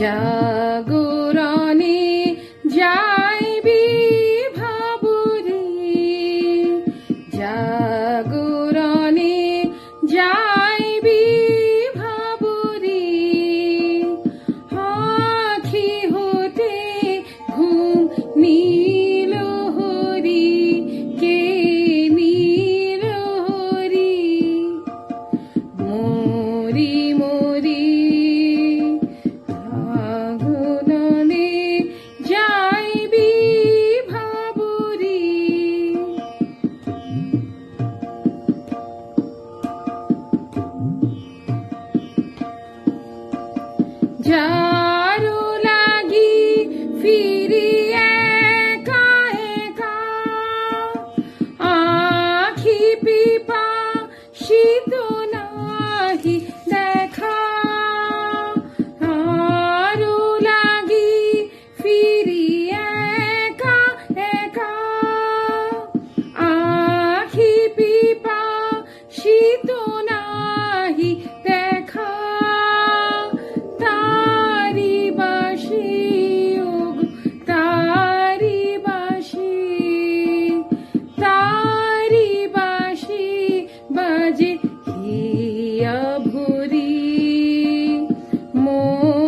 জাগরণে যারো লাগি ফিরি